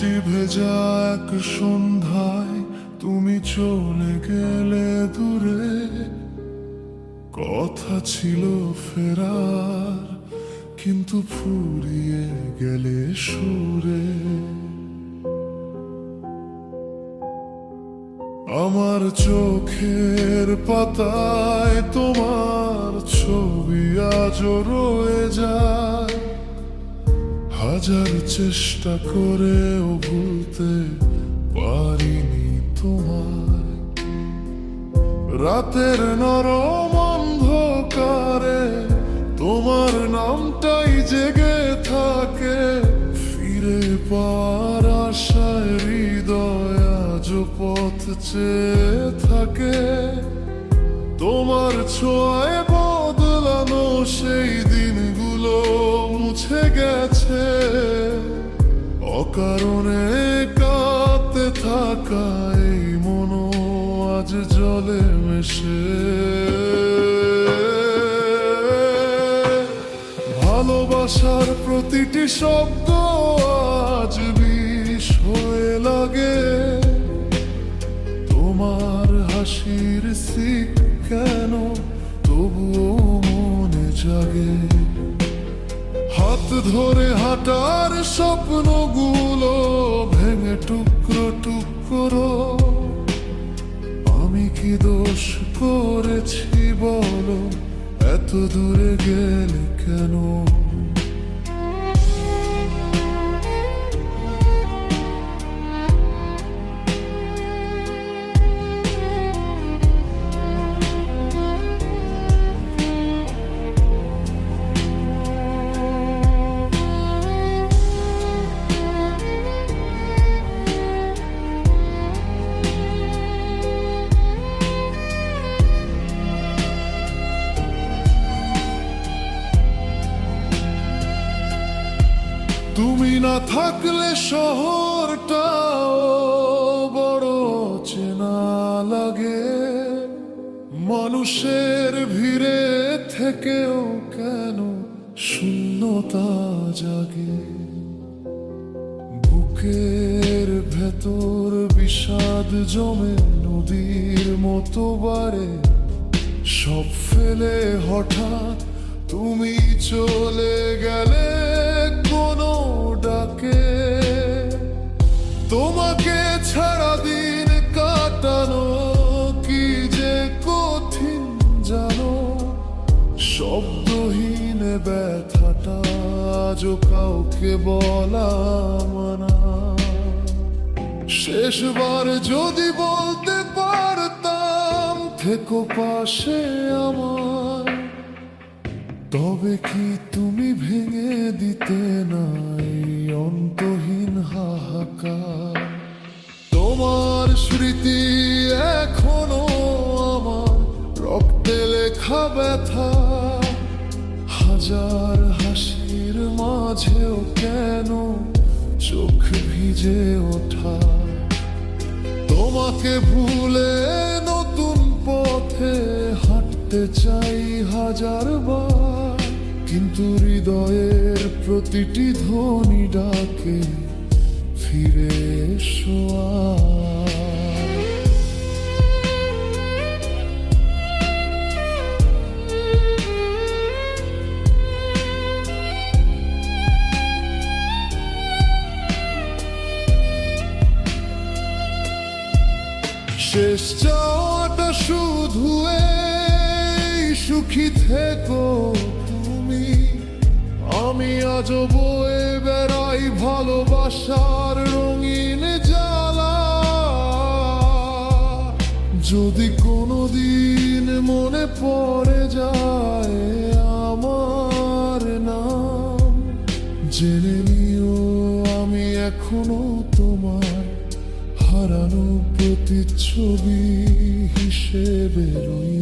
ভেজা এক সন্ধ্যায় তুমি চলে গেলে দূরে। কথা ছিল ফেরার, কিন্তু ফুরিয়ে গেলে সুরে। আমার চোখের পাতায় তোমার ছবি আজ রয়ে যায়। হাজার চেষ্টা করেও ভুলতে পারিনি তোমার রাতের নরম অন্ধকারে তোমার নামটাই জেগে থাকে। ফিরে পার আশায় হৃদয় আজ পথ চেয়ে থাকে। তোমার ছোঁয়ায় বদলানো সেই মুছে গেছে। অকারণে কাঁদতে থাকা এই মনো আজ জলে মেশে। ভালোবাসার প্রতিটি শব্দ আজ বিষ হয়ে লাগে। তোমার হাসির সিক কেন তবুও মনে জাগে। হাত ধরে হাঁটার স্বপ্নগুলো ভেঙে টুকরো টুকরো। আমি কি দোষ করেছি বলো? এত দূরে গেলে কেন? তুমি না থাকলে শহরটাও বড় চেনা লাগে। মানুষের ভিড়ে থেকেও কেন শূন্যতা জাগে? বুকের ভেতর বিষাদ জমে, নদীর মতো বাড়ে সব ফেলে হঠাৎ তুমি চলে গেলে। ছাড়া দিন কাটানো, কি যে কঠিন জানো? শব্দহীন ব্যথাটা আজও কাউকে বলা মানা। শেষবার যদি বলতে পারতাম, থেকো পাশে আমার। তবে কি তুমি ভেঙে দিতে নাই অন্তহীন হাহাকার? তোমার স্মৃতি এখনও আমার। রক্তে লেখা ব্যথা। হাজার হাসির মাঝেও কেন চোখ ভিজে ওঠা? তোমাকে ভুলে নতুন পথে হাঁটতে চাই হাজার বার কিন্তু হৃদয়ের প্রতিটি ধ্বনি ডাকে। ফিরে। শেষ চাওয়াটা শুধু সুখী থেকো তুমি আমি আজ বয়ে বেড়াই ভালোবাসার রঙিন জ্বালা যদি কোনোদিন মনে পড়ে যায় আমার নাম, জেনে নিও আমি এখনও তোমার হারানো প্রতিচ্ছবি হিসেবে রইলাম